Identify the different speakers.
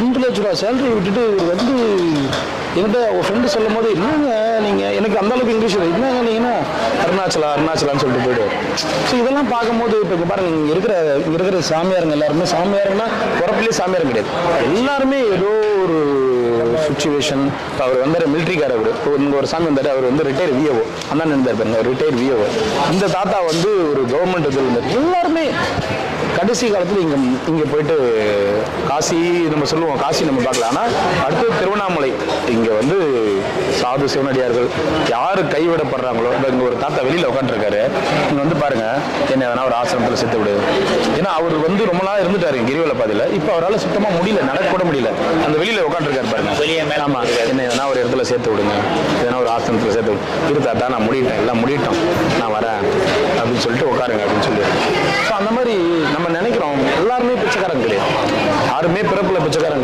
Speaker 1: ரெண்டு லட்ச ரூபா சேலரி விட்டுட்டு இவர் வந்து என்கிட்ட ஒரு ஃப்ரெண்டு சொல்லும் போது என்னங்க நீங்கள் எனக்கு அந்த அளவுக்கு இங்கிலீஷ் என்னங்க நீங்கன்னா? அருணாச்சலா அருணாச்சலான்னு சொல்லிட்டு போயிடுவோம் ஸோ இதெல்லாம் பார்க்கும்போது இப்போ இங்கே பாருங்க இங்கே இருக்கிற இங்கே இருக்கிற சாமியாருங்க எல்லாருமே சாமியாருங்கன்னா உறப்புலேயே சாமியார் கிடையாது. எல்லாருமே ஏதோ ஒரு சுச்சுவேஷன் அவர் வந்து மிலிட்ரிக்கார அவர். இப்போ இங்கே ஒரு சாமி வந்தார் அவர் வந்து ரிட்டையர் விஓ அண்ணன் இருந்தார் பாருங்க ரிட்டையர் விஓ இந்த தாத்தா வந்து ஒரு கவர்மெண்ட் இதில் இருந்தார். எல்லாருமே கடைசி காலத்தில் இங்கே இங்கே போயிட்டு காசி நம்ம சொல்லுவோம் காசி நம்ம பார்க்கலாம் ஆனால் அடுத்து திருவண்ணாமலை. இங்கே வந்து சாது சிவனடியார்கள் யார் கைவிடப்படுறாங்களோ இங்கே ஒரு தாத்தா வெளியில் உட்காந்துருக்காரு இங்கே வந்து பாருங்க என்ன வேணா ஒரு ஆசிரமத்தில் சேர்த்து விடு. ஏன்னா அவர் வந்து ரொம்ப நாள் இருந்துட்டாரு கிரிவல பாதையில். இப்போ அவரால் சுத்தமாக முடியல நடக்க கூட முடியல. அந்த வெளியில் உட்காந்துருக்காரு பாருங்க.
Speaker 2: வெளியே மேல
Speaker 1: ஆமாம் என்ன எதனா ஒரு இடத்துல சேர்த்து விடுங்க. எதனா ஒரு ஆசிரமத்தில் சேர்த்து விடு. இரு தாத்தா நான் முடியிட்டேன் எல்லாம் முடியிட்டோம். நான் வரேன் அப்படின்னு சொல்லிட்டு உட்காருங்க அப்படின்னு சொல்லி ஸோ எல்லாருமே பிச்சைக்காரங்க கிடையாது யாருமே பிறப்புல பிச்சைக்காரங்க